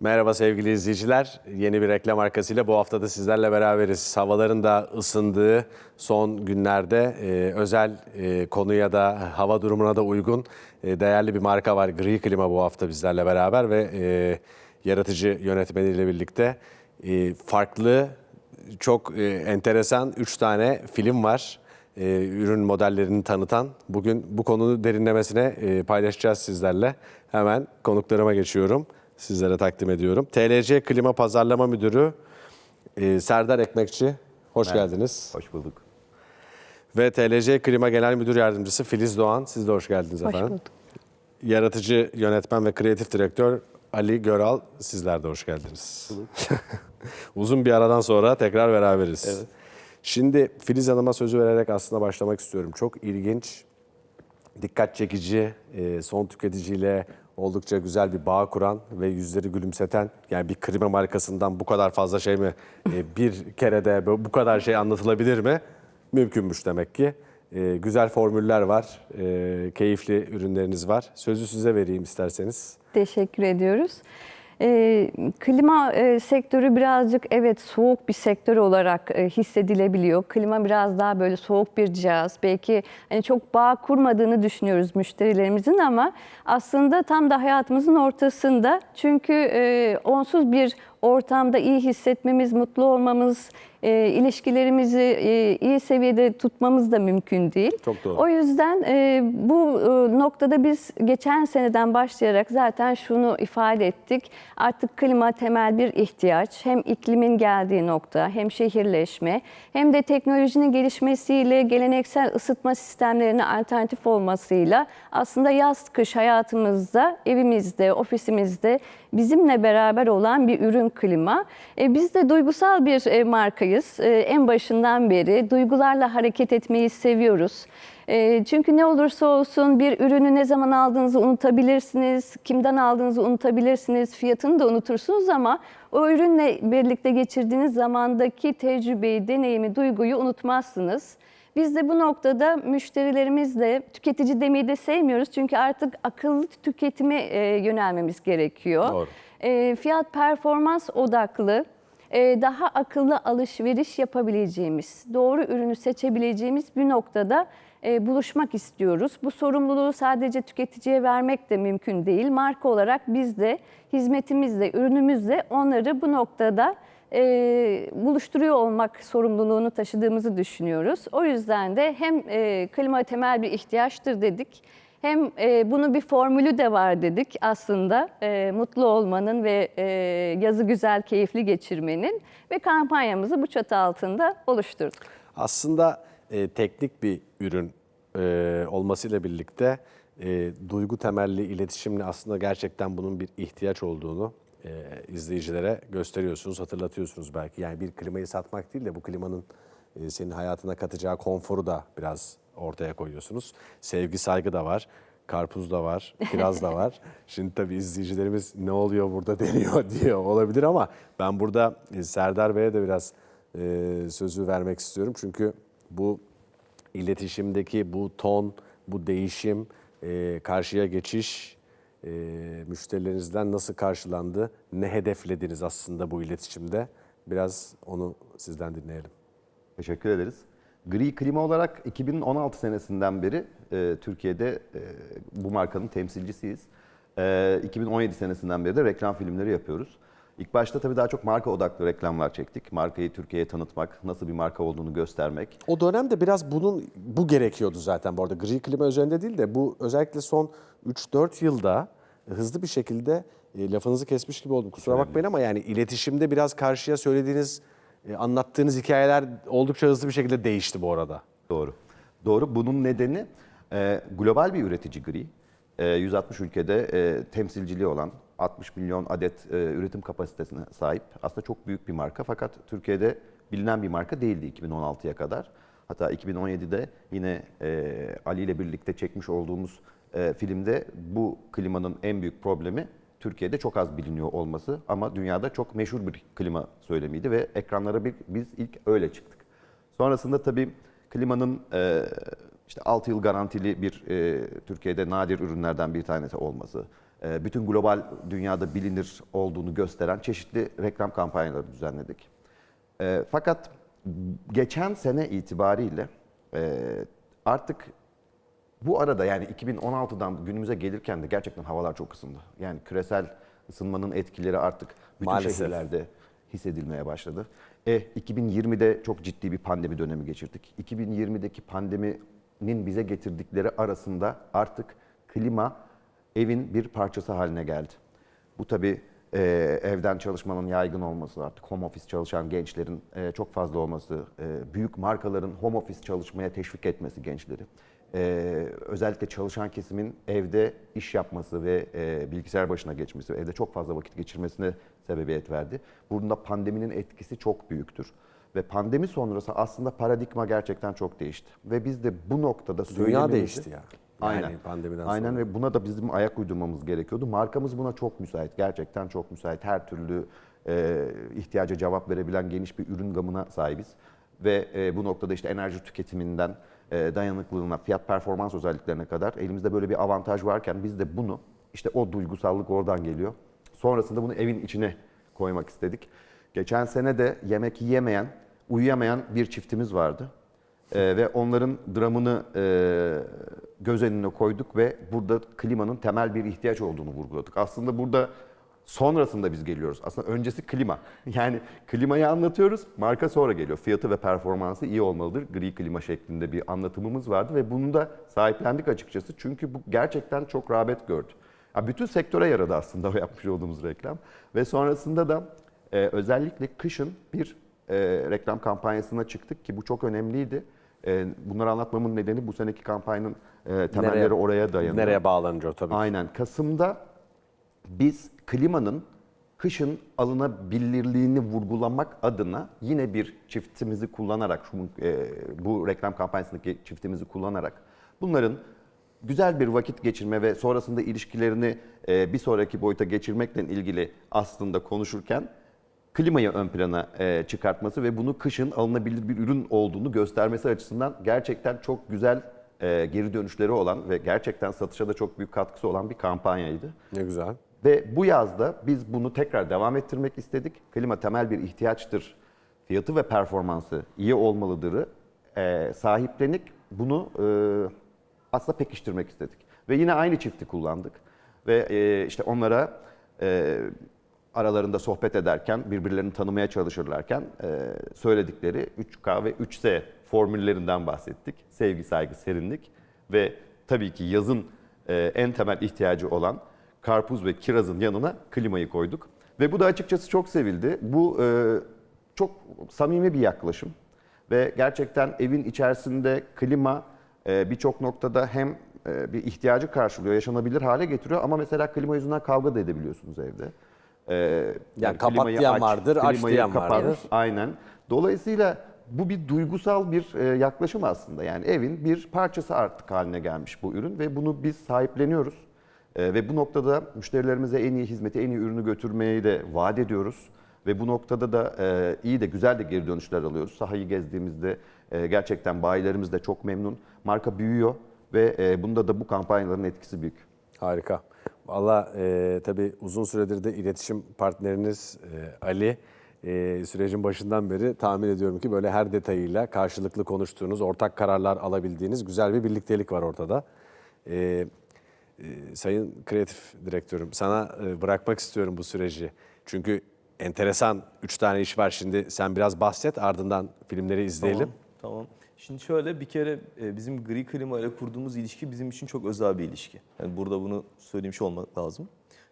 Merhaba sevgili izleyiciler. Yeni bir reklam arkasıyla bu hafta da sizlerle beraberiz. Havaların da ısındığı son günlerde e, özel e, konuya da hava durumuna da uygun e, değerli bir marka var. Gri Klima bu hafta bizlerle beraber ve e, yaratıcı yönetmeniyle birlikte e, farklı çok e, enteresan 3 tane film var. E, ürün modellerini tanıtan. Bugün bu konunun derinlemesine e, paylaşacağız sizlerle. Hemen konuklarıma geçiyorum. Sizlere takdim ediyorum. TLC Klima Pazarlama Müdürü e, Serdar Ekmekçi. Hoş geldiniz. Hoş bulduk. Ve TLC Klima Genel Müdür Yardımcısı Filiz Doğan. Siz de hoş geldiniz Hoş efendim. bulduk. Yaratıcı yönetmen ve kreatif direktör Ali Göral. Sizler de hoş geldiniz. Uzun bir aradan sonra tekrar beraberiz. Evet. Şimdi Filiz Hanım'a sözü vererek aslında başlamak istiyorum. Çok ilginç, dikkat çekici, e, son tüketiciyle oldukça güzel bir bağ kuran ve yüzleri gülümseten yani bir klima markasından bu kadar fazla şey mi e, bir kerede bu kadar şey anlatılabilir mi? Mümkünmüş demek ki. E, güzel formüller var, e, keyifli ürünleriniz var. Sözü size vereyim isterseniz. Teşekkür ediyoruz. Ee, klima e, sektörü birazcık evet soğuk bir sektör olarak e, hissedilebiliyor. Klima biraz daha böyle soğuk bir cihaz. Belki hani çok bağ kurmadığını düşünüyoruz müşterilerimizin ama aslında tam da hayatımızın ortasında. Çünkü e, onsuz bir ortamda iyi hissetmemiz, mutlu olmamız, e, ilişkilerimizi e, iyi seviyede tutmamız da mümkün değil. Çok doğru. O yüzden e, bu e, noktada biz geçen seneden başlayarak zaten şunu ifade ettik. Artık klima temel bir ihtiyaç. Hem iklimin geldiği nokta, hem şehirleşme, hem de teknolojinin gelişmesiyle geleneksel ısıtma sistemlerine alternatif olmasıyla aslında yaz kış hayatımızda, evimizde, ofisimizde bizimle beraber olan bir ürün klima. E, biz de duygusal bir e, markayız. E, en başından beri duygularla hareket etmeyi seviyoruz. E, çünkü ne olursa olsun bir ürünü ne zaman aldığınızı unutabilirsiniz, kimden aldığınızı unutabilirsiniz, fiyatını da unutursunuz ama o ürünle birlikte geçirdiğiniz zamandaki tecrübeyi, deneyimi, duyguyu unutmazsınız. Biz de bu noktada müşterilerimizle tüketici demeyi de sevmiyoruz çünkü artık akıllı tüketime e, yönelmemiz gerekiyor. Doğru. E, fiyat performans odaklı, e, daha akıllı alışveriş yapabileceğimiz, doğru ürünü seçebileceğimiz bir noktada e, buluşmak istiyoruz. Bu sorumluluğu sadece tüketiciye vermek de mümkün değil. Marka olarak biz de hizmetimizle, ürünümüzle onları bu noktada e, buluşturuyor olmak sorumluluğunu taşıdığımızı düşünüyoruz. O yüzden de hem klima temel bir ihtiyaçtır dedik, hem e, bunun bir formülü de var dedik aslında e, mutlu olmanın ve e, yazı güzel, keyifli geçirmenin ve kampanyamızı bu çatı altında oluşturduk. Aslında e, teknik bir ürün e, olmasıyla birlikte e, duygu temelli iletişimle aslında gerçekten bunun bir ihtiyaç olduğunu e, izleyicilere gösteriyorsunuz, hatırlatıyorsunuz belki. Yani bir klimayı satmak değil de bu klimanın e, senin hayatına katacağı konforu da biraz ortaya koyuyorsunuz. Sevgi, saygı da var. Karpuz da var, kiraz da var. Şimdi tabii izleyicilerimiz ne oluyor burada deniyor diyor olabilir ama ben burada e, Serdar Bey'e de biraz e, sözü vermek istiyorum. Çünkü bu iletişimdeki bu ton, bu değişim, e, karşıya geçiş e, müşterilerinizden nasıl karşılandı? Ne hedeflediniz aslında bu iletişimde? Biraz onu sizden dinleyelim. Teşekkür ederiz. Gri Klima olarak 2016 senesinden beri e, Türkiye'de e, bu markanın temsilcisiyiz. E, 2017 senesinden beri de reklam filmleri yapıyoruz. İlk başta tabii daha çok marka odaklı reklamlar çektik. Markayı Türkiye'ye tanıtmak, nasıl bir marka olduğunu göstermek. O dönemde biraz bunun bu gerekiyordu zaten bu arada. Gri klima üzerinde değil de bu özellikle son 3-4 yılda hızlı bir şekilde e, lafınızı kesmiş gibi oldum. Kusura bakmayın ama yani iletişimde biraz karşıya söylediğiniz, e, anlattığınız hikayeler oldukça hızlı bir şekilde değişti bu arada. Doğru. Doğru. Bunun nedeni e, global bir üretici Gri. E, 160 ülkede e, temsilciliği olan 60 milyon adet e, üretim kapasitesine sahip. Aslında çok büyük bir marka fakat Türkiye'de bilinen bir marka değildi 2016'ya kadar. Hatta 2017'de yine e, Ali ile birlikte çekmiş olduğumuz e, filmde bu klimanın en büyük problemi Türkiye'de çok az biliniyor olması ama dünyada çok meşhur bir klima söylemiydi ve ekranlara bir, biz ilk öyle çıktık. Sonrasında tabii klimanın e, işte 6 yıl garantili bir e, Türkiye'de nadir ürünlerden bir tanesi olması, e, bütün global dünyada bilinir olduğunu gösteren çeşitli reklam kampanyaları düzenledik. E, fakat geçen sene itibariyle e, artık bu arada yani 2016'dan günümüze gelirken de gerçekten havalar çok ısındı. Yani küresel ısınmanın etkileri artık bütün Maalesef. şehirlerde hissedilmeye başladı. E 2020'de çok ciddi bir pandemi dönemi geçirdik. 2020'deki pandeminin bize getirdikleri arasında artık klima evin bir parçası haline geldi. Bu tabii e, evden çalışmanın yaygın olması, artık home office çalışan gençlerin e, çok fazla olması, e, büyük markaların home office çalışmaya teşvik etmesi gençleri, e, özellikle çalışan kesimin evde iş yapması ve e, bilgisayar başına geçmesi, evde çok fazla vakit geçirmesine sebebiyet verdi. Bunda pandeminin etkisi çok büyüktür. Ve pandemi sonrası aslında paradigma gerçekten çok değişti. Ve biz de bu noktada Dünya değişti ya. Yani Aynen. pandemiden Aynen sonra. ve buna da bizim ayak uydurmamız gerekiyordu. Markamız buna çok müsait. Gerçekten çok müsait. Her türlü e, ihtiyaca cevap verebilen geniş bir ürün gamına sahibiz. Ve e, bu noktada işte enerji tüketiminden dayanıklılığına, fiyat performans özelliklerine kadar elimizde böyle bir avantaj varken biz de bunu işte o duygusallık oradan geliyor. Sonrasında bunu evin içine koymak istedik. Geçen sene de yemek yiyemeyen, uyuyamayan bir çiftimiz vardı. Ee, ve onların dramını e, göz önüne koyduk ve burada klimanın temel bir ihtiyaç olduğunu vurguladık. Aslında burada sonrasında biz geliyoruz. Aslında öncesi klima. Yani klimayı anlatıyoruz, marka sonra geliyor. Fiyatı ve performansı iyi olmalıdır. Gri klima şeklinde bir anlatımımız vardı ve bunu da sahiplendik açıkçası. Çünkü bu gerçekten çok rağbet gördü. Ya bütün sektöre yaradı aslında o yapmış olduğumuz reklam. Ve sonrasında da e, özellikle kışın bir e, reklam kampanyasına çıktık ki bu çok önemliydi. E, bunları anlatmamın nedeni bu seneki kampanyanın e, temelleri Nereye- oraya dayanıyor. Nereye bağlanıyor tabii. Aynen. Kasım'da biz klimanın kışın alınabilirliğini vurgulamak adına yine bir çiftimizi kullanarak, şu, e, bu reklam kampanyasındaki çiftimizi kullanarak bunların güzel bir vakit geçirme ve sonrasında ilişkilerini e, bir sonraki boyuta geçirmekle ilgili aslında konuşurken klimayı ön plana e, çıkartması ve bunu kışın alınabilir bir ürün olduğunu göstermesi açısından gerçekten çok güzel e, geri dönüşleri olan ve gerçekten satışa da çok büyük katkısı olan bir kampanyaydı. Ne güzel. Ve bu yazda biz bunu tekrar devam ettirmek istedik. Klima temel bir ihtiyaçtır. Fiyatı ve performansı iyi olmalıdırı e, sahiplenik bunu e, aslında pekiştirmek istedik. Ve yine aynı çifti kullandık. Ve e, işte onlara e, aralarında sohbet ederken, birbirlerini tanımaya çalışırlarken e, söyledikleri 3K ve 3S formüllerinden bahsettik. Sevgi, saygı, serinlik ve tabii ki yazın e, en temel ihtiyacı olan karpuz ve kirazın yanına klimayı koyduk. Ve bu da açıkçası çok sevildi. Bu e, çok samimi bir yaklaşım. Ve gerçekten evin içerisinde klima e, birçok noktada hem e, bir ihtiyacı karşılıyor, yaşanabilir hale getiriyor ama mesela klima yüzünden kavga da edebiliyorsunuz evde. E, yani kapat klimayı diyen vardır, aç diyen kapat. vardır. Aynen. Dolayısıyla bu bir duygusal bir e, yaklaşım aslında. Yani evin bir parçası artık haline gelmiş bu ürün ve bunu biz sahipleniyoruz. E, ve bu noktada müşterilerimize en iyi hizmeti, en iyi ürünü götürmeyi de vaat ediyoruz. Ve bu noktada da e, iyi de güzel de geri dönüşler alıyoruz. Sahayı gezdiğimizde e, gerçekten bayilerimiz de çok memnun. Marka büyüyor ve e, bunda da bu kampanyaların etkisi büyük. Harika. Valla e, tabii uzun süredir de iletişim partneriniz e, Ali e, sürecin başından beri tahmin ediyorum ki böyle her detayıyla karşılıklı konuştuğunuz, ortak kararlar alabildiğiniz güzel bir birliktelik var ortada. E, e, Sayın Kreatif Direktörüm sana e, bırakmak istiyorum bu süreci. Çünkü enteresan üç tane iş var şimdi sen biraz bahset ardından filmleri izleyelim. Tamam, tamam. Şimdi şöyle bir kere e, bizim gri klima ile kurduğumuz ilişki bizim için çok özel bir ilişki. Yani burada bunu söylemiş olmak lazım.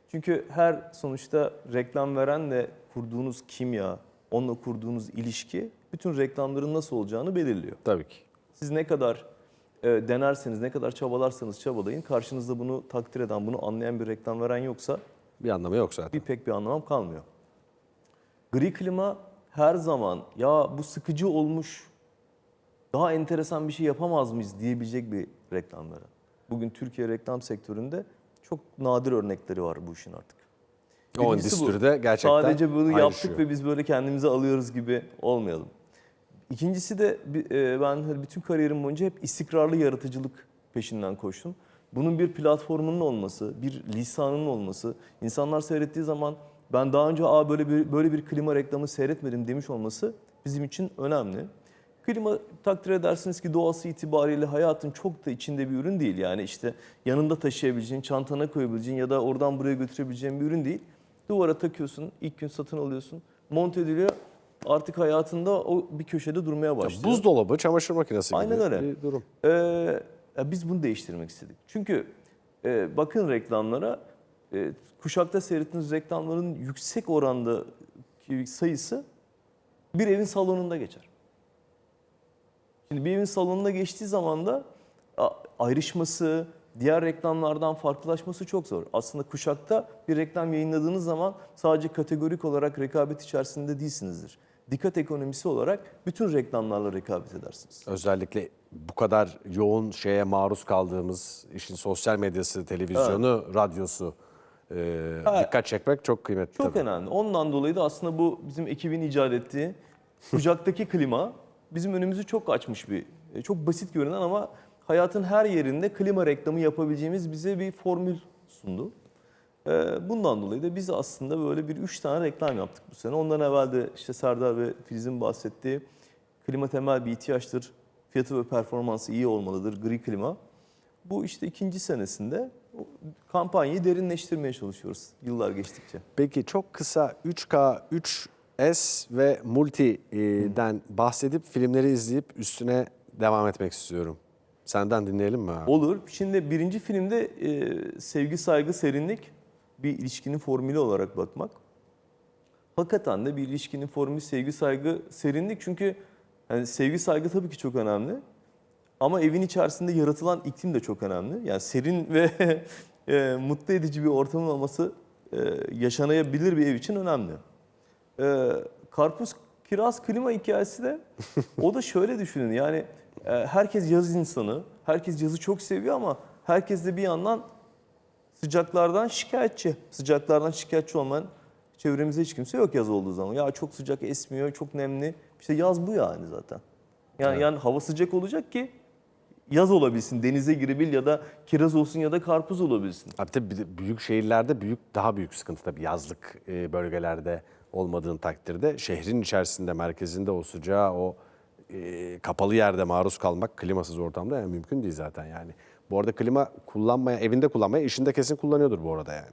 Çünkü her sonuçta reklam verenle kurduğunuz kimya, onunla kurduğunuz ilişki bütün reklamların nasıl olacağını belirliyor. Tabii ki. Siz ne kadar e, denerseniz, ne kadar çabalarsanız çabalayın, karşınızda bunu takdir eden, bunu anlayan bir reklam veren yoksa Bir anlamı yok zaten. bir pek bir anlamam kalmıyor. Gri klima her zaman ya bu sıkıcı olmuş, daha enteresan bir şey yapamaz mıyız diyebilecek bir reklam veren. Bugün Türkiye reklam sektöründe çok nadir örnekleri var bu işin artık. O Birincisi bu. endüstride gerçekten Sadece bunu ayrışıyor. yaptık ve biz böyle kendimize alıyoruz gibi olmayalım. İkincisi de e, ben hani bütün kariyerim boyunca hep istikrarlı yaratıcılık peşinden koştum. Bunun bir platformunun olması, bir lisanının olması, insanlar seyrettiği zaman ben daha önce Aa, böyle bir böyle bir klima reklamı seyretmedim demiş olması bizim için önemli. Klima takdir edersiniz ki doğası itibariyle hayatın çok da içinde bir ürün değil. Yani işte yanında taşıyabileceğin, çantana koyabileceğin ya da oradan buraya götürebileceğin bir ürün değil. Duvara takıyorsun, ilk gün satın alıyorsun, monte ediliyor. Artık hayatında o bir köşede durmaya başlıyor. Buzdolabı, çamaşır makinesi gibi Aynen öyle. bir durum. Ee, ya biz bunu değiştirmek istedik. Çünkü e, bakın reklamlara, e, kuşakta seyrettiğiniz reklamların yüksek oranda sayısı bir evin salonunda geçer. Şimdi bir evin salonuna geçtiği zaman da ayrışması, diğer reklamlardan farklılaşması çok zor. Aslında kuşakta bir reklam yayınladığınız zaman sadece kategorik olarak rekabet içerisinde değilsinizdir. Dikkat ekonomisi olarak bütün reklamlarla rekabet edersiniz. Özellikle bu kadar yoğun şeye maruz kaldığımız işin sosyal medyası, televizyonu, radyosu e, dikkat çekmek çok kıymetli Çok tabii. önemli. Ondan dolayı da aslında bu bizim ekibin icat ettiği kucaktaki klima bizim önümüzü çok açmış bir, e, çok basit görünen ama hayatın her yerinde klima reklamı yapabileceğimiz bize bir formül sundu. E, Bundan dolayı da biz aslında böyle bir üç tane reklam yaptık bu sene. Ondan evvel de işte Serdar ve Filiz'in bahsettiği klima temel bir ihtiyaçtır. Fiyatı ve performansı iyi olmalıdır. Gri klima. Bu işte ikinci senesinde kampanyayı derinleştirmeye çalışıyoruz yıllar geçtikçe. Peki çok kısa 3K, 3S ve Multi'den bahsedip filmleri izleyip üstüne devam etmek istiyorum. Senden dinleyelim mi abi? Olur. Şimdi birinci filmde e, sevgi, saygı, serinlik bir ilişkinin formülü olarak bakmak. Hakikaten de bir ilişkinin formülü sevgi, saygı, serinlik. Çünkü yani sevgi, saygı tabii ki çok önemli. Ama evin içerisinde yaratılan iklim de çok önemli. Yani serin ve e, mutlu edici bir ortamın olması e, yaşanabilir bir ev için önemli. E, karpuz, kiraz, klima hikayesi de o da şöyle düşünün. Yani e, herkes yaz insanı, herkes yazı çok seviyor ama herkes de bir yandan sıcaklardan şikayetçi. Sıcaklardan şikayetçi olmayan çevremizde hiç kimse yok yaz olduğu zaman. Ya çok sıcak esmiyor, çok nemli. İşte yaz bu yani zaten. Yani, yani hava sıcak olacak ki yaz olabilsin, denize girebil ya da kiraz olsun ya da karpuz olabilsin. Abi tabii büyük şehirlerde büyük daha büyük sıkıntı tabii yazlık e, bölgelerde olmadığın takdirde şehrin içerisinde merkezinde o sıcağı o e, kapalı yerde maruz kalmak klimasız ortamda yani mümkün değil zaten yani. Bu arada klima kullanmaya evinde kullanmaya işinde kesin kullanıyordur bu arada yani.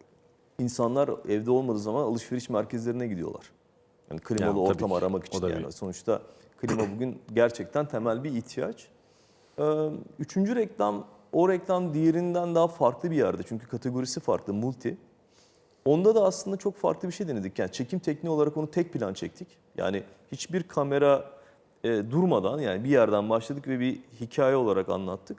İnsanlar evde olmadığı zaman alışveriş merkezlerine gidiyorlar. Yani klimalı Yani ortam ki. aramak için yani. bir- Sonuçta klima bugün gerçekten temel bir ihtiyaç. Ee, Üçüncü reklam, o reklam diğerinden daha farklı bir yerde. Çünkü kategorisi farklı, multi. Onda da aslında çok farklı bir şey denedik. Yani çekim tekniği olarak onu tek plan çektik. Yani hiçbir kamera e, durmadan yani bir yerden başladık ve bir hikaye olarak anlattık.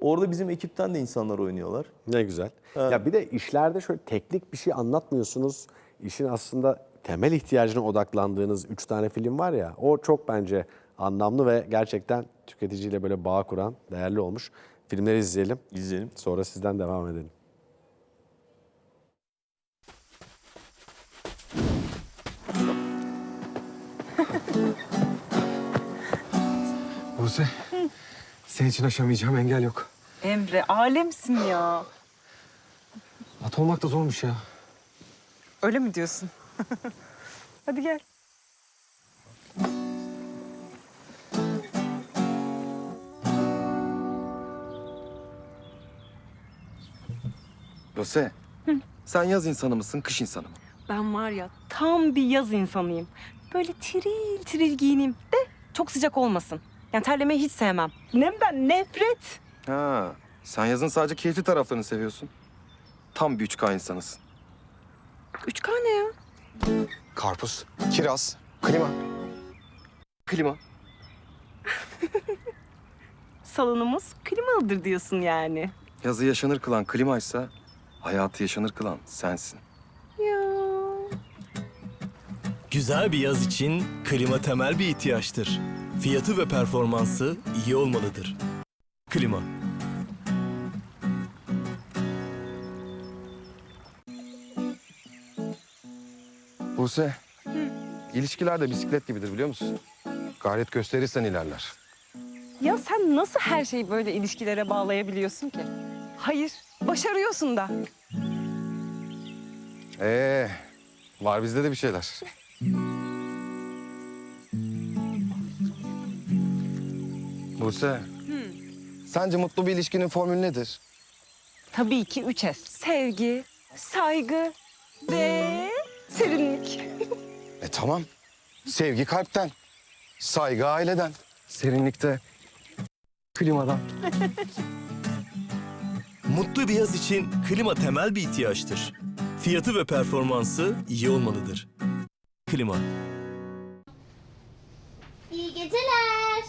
Orada bizim ekipten de insanlar oynuyorlar. Ne güzel. Ya bir de işlerde şöyle teknik bir şey anlatmıyorsunuz. İşin aslında temel ihtiyacına odaklandığınız üç tane film var ya. O çok bence anlamlı ve gerçekten tüketiciyle böyle bağ kuran, değerli olmuş. Filmleri izleyelim. İzleyelim. Sonra sizden devam edelim. Buse, senin için aşamayacağım engel yok. Emre alemsin ya. At olmak da zormuş ya. Öyle mi diyorsun? Hadi gel. Buse, sen yaz insanı mısın, kış insanı mı? Ben var ya tam bir yaz insanıyım. Böyle tiril tiril giyineyim de çok sıcak olmasın. Yani terlemeyi hiç sevmem. Nemden nefret. Ha, sen yazın sadece keyifli taraflarını seviyorsun. Tam bir 3K insanısın. Üç ne ya? Karpuz, kiraz, klima. Klima. Salonumuz klimalıdır diyorsun yani. Yazı yaşanır kılan klimaysa, hayatı yaşanır kılan sensin. Güzel bir yaz için klima temel bir ihtiyaçtır. Fiyatı ve performansı iyi olmalıdır. Klima. Buse, ilişkiler de bisiklet gibidir biliyor musun? Gayret gösterirsen ilerler. Ya sen nasıl her şeyi böyle ilişkilere bağlayabiliyorsun ki? Hayır, başarıyorsun da. Ee, var bizde de bir şeyler. Buse, sence mutlu bir ilişkinin formülü nedir? Tabii ki üç S. Sevgi, saygı ve serinlik. E tamam. Sevgi kalpten, saygı aileden, serinlikte klimadan. Mutlu bir yaz için klima temel bir ihtiyaçtır. Fiyatı ve performansı iyi olmalıdır. Klima. İyi geceler.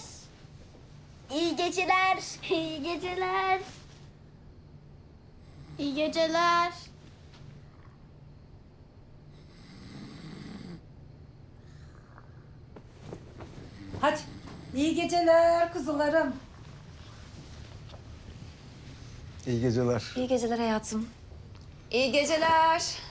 İyi geceler. İyi geceler. İyi geceler. Hadi. İyi geceler kuzularım. İyi geceler. İyi geceler hayatım. İyi geceler.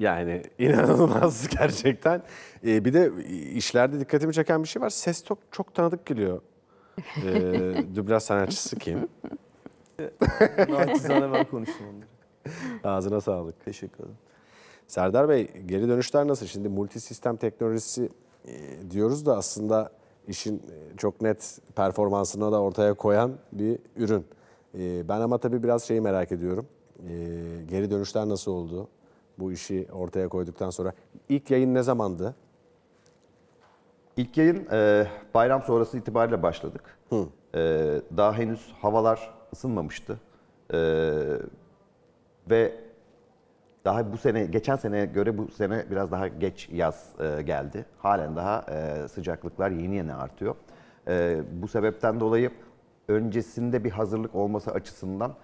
Yani inanılmaz gerçekten. Ee, bir de işlerde dikkatimi çeken bir şey var. Ses çok, çok tanıdık geliyor. Ee, dublaj sanatçısı kim? Naçizane ben konuştum onları. Ağzına sağlık. Teşekkür ederim. Serdar Bey geri dönüşler nasıl? Şimdi multi sistem teknolojisi e, diyoruz da aslında işin e, çok net performansını da ortaya koyan bir ürün. E, ben ama tabii biraz şeyi merak ediyorum. E, geri dönüşler nasıl oldu? Bu işi ortaya koyduktan sonra. ilk yayın ne zamandı? İlk yayın e, bayram sonrası itibariyle başladık. E, daha henüz havalar ısınmamıştı. E, ve daha bu sene, geçen seneye göre bu sene biraz daha geç yaz e, geldi. Halen daha e, sıcaklıklar yeni yeni artıyor. E, bu sebepten dolayı öncesinde bir hazırlık olması açısından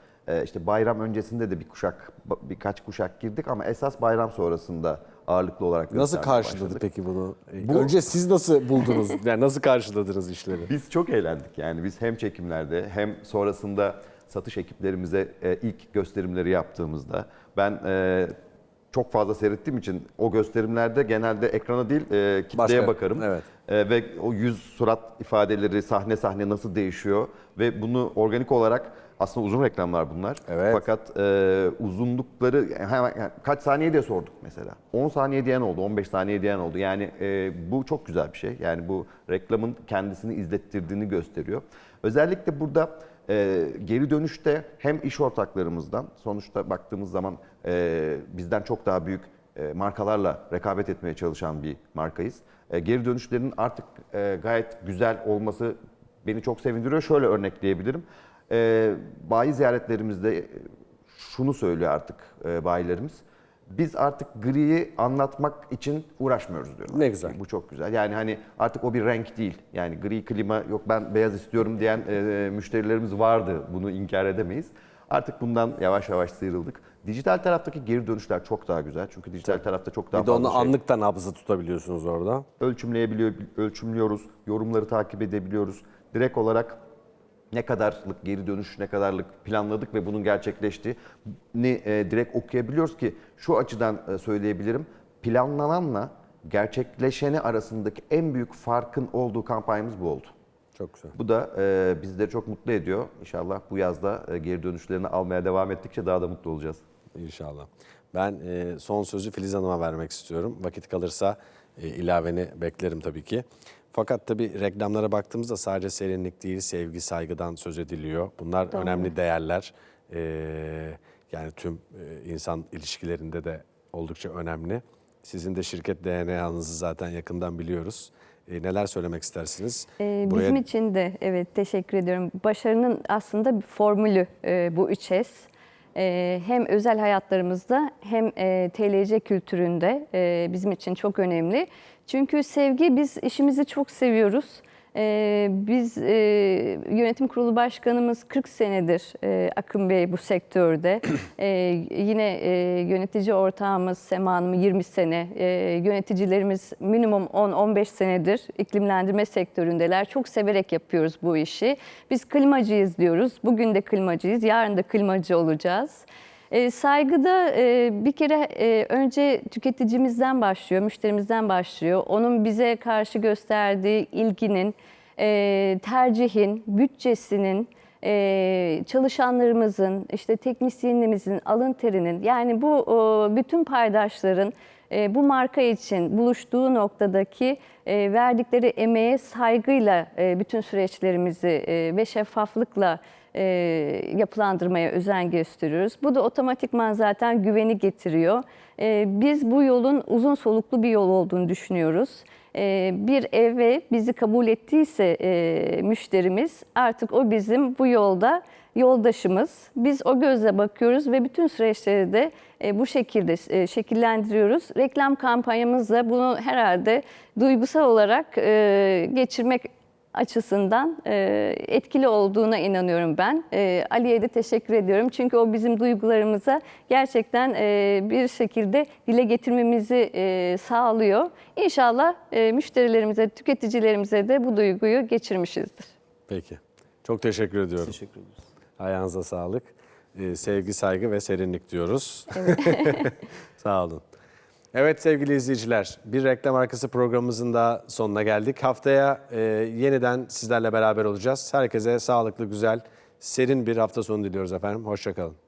işte bayram öncesinde de bir kuşak, birkaç kuşak girdik ama esas bayram sonrasında ağırlıklı olarak Nasıl karşıladı başladık. peki bunu? E, Bu- Önce siz nasıl buldunuz? Yani nasıl karşıladınız işleri? Biz çok eğlendik yani biz hem çekimlerde hem sonrasında satış ekiplerimize e, ilk gösterimleri yaptığımızda ben e, çok fazla seyrettiğim için o gösterimlerde genelde ekrana değil e, kitleye Başka, bakarım. evet. E, ve o yüz surat ifadeleri sahne sahne nasıl değişiyor ve bunu organik olarak aslında uzun reklamlar bunlar. Evet. Fakat e, uzunlukları hemen yani kaç saniye diye sorduk mesela. 10 saniye diyen oldu, 15 saniye diyen oldu. Yani e, bu çok güzel bir şey. Yani bu reklamın kendisini izlettirdiğini gösteriyor. Özellikle burada e, geri dönüşte hem iş ortaklarımızdan sonuçta baktığımız zaman e, bizden çok daha büyük e, markalarla rekabet etmeye çalışan bir markayız. E, geri dönüşlerin artık e, gayet güzel olması beni çok sevindiriyor. Şöyle örnekleyebilirim. E, bayi ziyaretlerimizde şunu söylüyor artık e, bayilerimiz. Biz artık griyi anlatmak için uğraşmıyoruz diyorlar. Ne güzel. Bu çok güzel. Yani hani artık o bir renk değil. Yani gri klima yok ben beyaz istiyorum diyen e, müşterilerimiz vardı. Bunu inkar edemeyiz. Artık bundan yavaş yavaş sıyrıldık. Dijital taraftaki geri dönüşler çok daha güzel. Çünkü dijital tarafta çok daha Bir de onu fazla şey anlıktan nabzı tutabiliyorsunuz orada. ölçümleyebiliyor, ölçümlüyoruz, yorumları takip edebiliyoruz. Direkt olarak ne kadarlık geri dönüş, ne kadarlık planladık ve bunun gerçekleştiğini e, direkt okuyabiliyoruz ki şu açıdan e, söyleyebilirim. Planlananla gerçekleşeni arasındaki en büyük farkın olduğu kampanyamız bu oldu. Çok güzel. Bu da e, bizleri çok mutlu ediyor. İnşallah bu yazda e, geri dönüşlerini almaya devam ettikçe daha da mutlu olacağız. İnşallah. Ben e, son sözü Filiz Hanım'a vermek istiyorum. Vakit kalırsa e, ilaveni beklerim tabii ki. Fakat tabii reklamlara baktığımızda sadece serinlik değil, sevgi, saygıdan söz ediliyor. Bunlar önemli değerler. E, yani tüm e, insan ilişkilerinde de oldukça önemli. Sizin de şirket DNA'nızı zaten yakından biliyoruz. E, neler söylemek istersiniz? Ee, Buraya- Bizim için de evet teşekkür ediyorum. Başarının aslında bir formülü e, bu 3S. E, hem özel hayatlarımızda hem e, TLC kültüründe e, bizim için çok önemli. Çünkü sevgi biz işimizi çok seviyoruz. Ee, biz e, yönetim kurulu başkanımız 40 senedir e, Akın Bey bu sektörde. Ee, yine e, yönetici ortağımız Sema Hanım 20 sene. Ee, yöneticilerimiz minimum 10-15 senedir iklimlendirme sektöründeler. Çok severek yapıyoruz bu işi. Biz klimacıyız diyoruz. Bugün de klimacıyız, yarın da klimacı olacağız. E, saygı da e, bir kere e, önce tüketicimizden başlıyor, müşterimizden başlıyor. Onun bize karşı gösterdiği ilginin, e, tercihin, bütçesinin, e, çalışanlarımızın, işte teknisyenimizin, alın terinin yani bu e, bütün paydaşların e, bu marka için buluştuğu noktadaki e, verdikleri emeğe saygıyla e, bütün süreçlerimizi e, ve şeffaflıkla e, yapılandırmaya özen gösteriyoruz. Bu da otomatikman zaten güveni getiriyor. E, biz bu yolun uzun soluklu bir yol olduğunu düşünüyoruz. E, bir eve bizi kabul ettiyse e, müşterimiz artık o bizim bu yolda yoldaşımız. Biz o gözle bakıyoruz ve bütün süreçleri de e, bu şekilde e, şekillendiriyoruz. Reklam kampanyamızla bunu herhalde duygusal olarak e, geçirmek açısından e, etkili olduğuna inanıyorum ben. E, Ali'ye de teşekkür ediyorum. Çünkü o bizim duygularımıza gerçekten e, bir şekilde dile getirmemizi e, sağlıyor. İnşallah e, müşterilerimize, tüketicilerimize de bu duyguyu geçirmişizdir. Peki. Çok teşekkür ediyorum. Teşekkür ederiz. Ayağınıza sağlık. Ee, sevgi, saygı ve serinlik diyoruz. Sağ olun. Evet sevgili izleyiciler, bir reklam arkası programımızın da sonuna geldik. Haftaya e, yeniden sizlerle beraber olacağız. Herkese sağlıklı, güzel, serin bir hafta sonu diliyoruz efendim. Hoşçakalın.